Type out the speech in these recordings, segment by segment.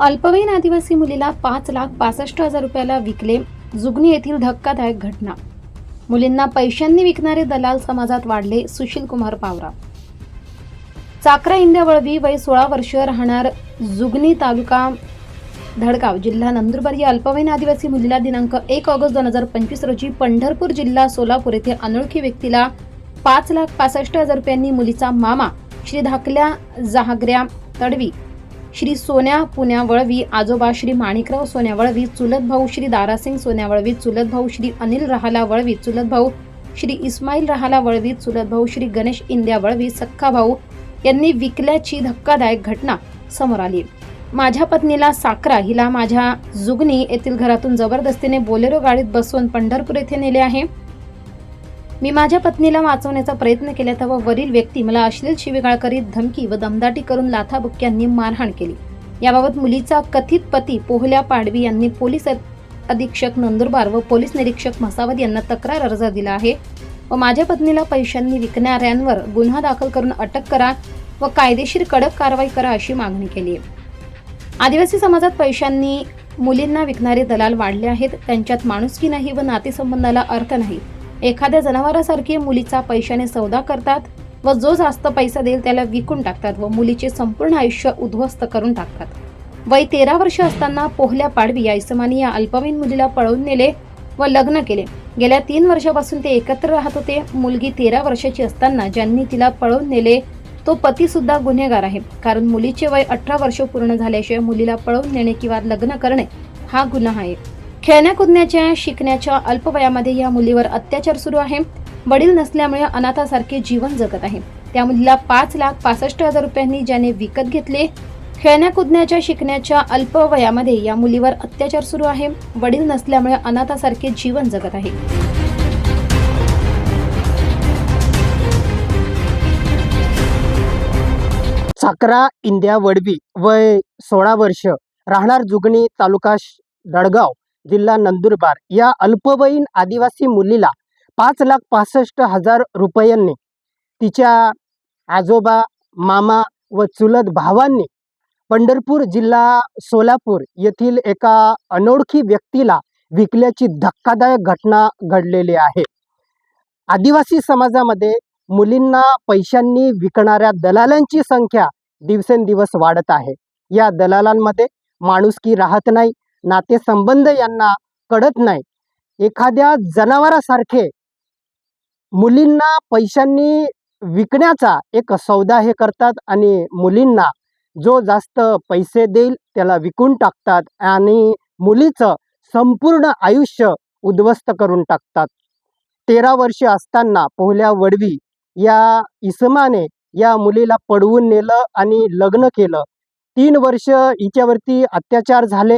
अल्पवयीन आदिवासी मुलीला पाच लाख पासष्ट हजार रुपयाला विकले जुगनी येथील धक्कादायक घटना. मुलींना पैशांनी विकणारे दलाल समाजात वाढले सुशील कुमार पावरा. चाकरा इंद्या वळवी वय सोळा वर्ष राहणार जुगनी तालुका धडगाव जिल्हा नंदुरबार. या अल्पवयीन आदिवासी मुलीला दिनांक एक ऑगस्ट दोन हजार पंचवीस रोजी पंढरपूर जिल्हा सोलापूर येथे अनोळखी व्यक्तीला पाच लाख पासष्ट हजार रुपयांनी मुलीचा मामा श्री धाकल्या जहागऱ्या तडवी श्री सोन्या पुण्या वळवी आजोबा श्री माणिकराव सोन्या वळवी चुलत भाऊ श्री दारासिंग सोन्या वळवी चुलत भाऊ श्री अनिल रहाला वळवी चुलत भाऊ श्री इस्माईल रहाला वळवी चुलत भाऊ श्री गणेश इंद्या वळवी सख्खा भाऊ यांनी विकल्याची धक्कादायक घटना समोर आली. माझ्या पत्नीला साकरा हिला माझ्या जुगनी येथील घरातून जबरदस्तीने बोलेरो गाडीत बसवून पंढरपूर येथे नेले आहे. मी माझ्या पत्नीला वाचवण्याचा प्रयत्न केला तेव्हा वरील व्यक्ती मला अश्लील शिवीगाळ करीत धमकी व दमदाटी करून लाथाबुक्क्यांनी मारहाण केली. याबाबत मुलीचा कथित पती पोहल्या पाडवी यांनी पोलीस अधीक्षक नंदुरबार व पोलीस निरीक्षक मसावद यांना तक्रार अर्ज दिला आहे व माझ्या पत्नीला पैशांनी विकणाऱ्यांवर गुन्हा दाखल करून अटक करा व कायदेशीर कडक कारवाई करा अशी मागणी केली आहे. आदिवासी समाजात पैशांनी मुलींना विकणारे दलाल वाढले आहेत. त्यांच्यात माणुसकी नाही व नातेसंबंधाला अर्थ नाही. एखाद्या जनावरासारखी मुलीचा पैशाने सौदा करतात व जो जास्त पैसा देईल त्याला विकून टाकतात व मुलीचे संपूर्ण आयुष्य उद्ध्वस्त करून टाकतात. वय तेरा वर्ष असताना पोहल्या पाडवी या इसमानी या अल्पवयीन मुलीला पळवून नेले व लग्न केले. गेल्या तीन वर्षापासून ते एकत्र राहत होते. मुलगी तेरा वर्षाची असताना ज्यांनी तिला पळवून नेले तो पती सुद्धा गुन्हेगार आहे. कारण मुलीचे वय अठरा वर्ष पूर्ण झाल्याशिवाय मुलीला पळवून नेणे किंवा लग्न करणे हा गुन्हा आहे. खेळण्या कुदण्याच्या शिकण्याच्या अल्पवयामध्ये या मुलीवर अत्याचार सुरू आहे. वडील नसल्यामुळे अनाथासारखे जीवन जगत आहे. त्या मुलीला पाच लाख पासष्ट हजार रुपयांनी ज्याने विकत घेतले खेळण्या कुदण्याच्या शिकण्याच्या अल्पवयामध्ये या मुलीवर अत्याचार सुरू आहे. वडील नसल्यामुळे अनाथासारखे जीवन जगत आहे. साकरा इंद्या वडवी वय सोळा वर्ष राहणार जुगणी तालुका दडगाव. जिल्हा नंदुरबार. या अल्पवयीन आदिवासी मुलीला पाच लाख पासष्ट हजार रुपयांनी तिच्या आजोबा मामा व चुलत भावांनी पंढरपूर जिल्हा सोलापूर येथील एका अनोळखी व्यक्तीला विकल्याची धक्कादायक घटना घडलेली आहे. आदिवासी समाजामध्ये मुलींना पैशांनी विकणाऱ्या दलालांची संख्या दिवसेंदिवस वाढत आहे. या दलालांमध्ये माणुसकी राहत नाही नातेसंबंध यांना कळत नाही एखाद्या जनावरासारखे मुलींना पैशांनी विकण्याचा एक सौदा हे करतात आणि मुलींना जो जास्त पैसे देईल त्याला विकून टाकतात आणि मुलीचं संपूर्ण आयुष्य उद्ध्वस्त करून टाकतात. तेरा वर्षे असताना पोहल्या वडवी या इसमाने या मुलीला पडवून नेलं आणि लग्न केलं. तीन वर्ष हिच्यावरती अत्याचार झाले.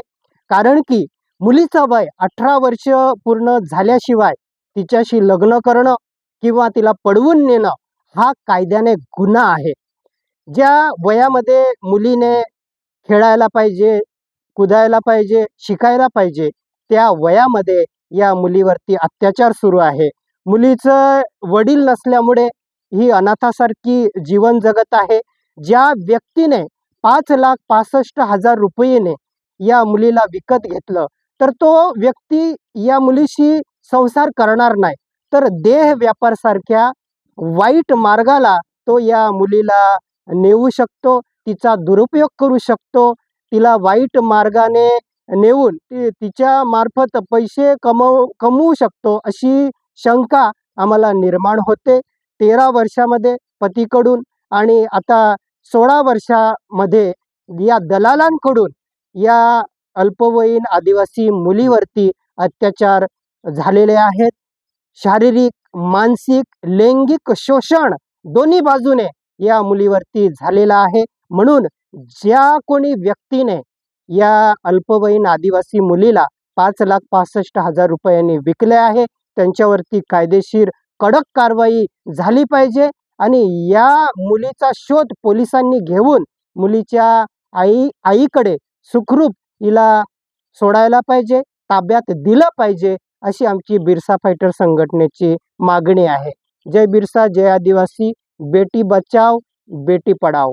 कारण की मुलीचं वय अठरा वर्ष पूर्ण झाल्याशिवाय तिच्याशी लग्न करणं किंवा तिला पडवून नेणं हा कायद्याने गुन्हा आहे. ज्या वयामध्ये मुलीने खेळायला पाहिजे कुदायला पाहिजे शिकायला पाहिजे त्या वयामध्ये या मुलीवरती अत्याचार सुरू आहे. मुलीचं वडील नसल्यामुळे ही अनाथासारखी जीवन जगत आहे. ज्या व्यक्तीने पाच लाख पासष्ट हजार रुपयेने या मुलीला विकत घेतलं तर तो व्यक्ती या मुलीशी संसार करणार नाही. तर देह व्यापारसारख्या वाईट मार्गाला तो या मुलीला नेऊ शकतो तिचा दुरुपयोग करू शकतो तिला वाईट मार्गाने नेऊन ती तिच्या मार्फत पैसे कमव कमवू शकतो अशी शंका आम्हाला निर्माण होते. तेरा वर्षामध्ये पतीकडून आणि आता सोळा वर्षामध्ये या दलालांकडून या अल्पवयीन आदिवासी मुलीवरती अत्याचार झालेले आहेत. शारीरिक मानसिक लैंगिक शोषण दोन्ही बाजूने या मुलीवरती झालेलं आहे. म्हणून ज्या कोणी व्यक्तीने या अल्पवयीन आदिवासी मुलीला पाच लाख पासष्ट हजार रुपयांनी विकले आहे त्यांच्यावरती कायदेशीर कडक कारवाई झाली पाहिजे आणि या मुलीचा शोध पोलिसांनी घेऊन मुलीच्या आई आईकडे सुखरूप हिला सोडायला पाहिजे ताब्यात दिलं पाहिजे अशी आमची बिरसा फायटर संघटनेची मागणी आहे. जय बिरसा जय आदिवासी बेटी बचाव बेटी पडाव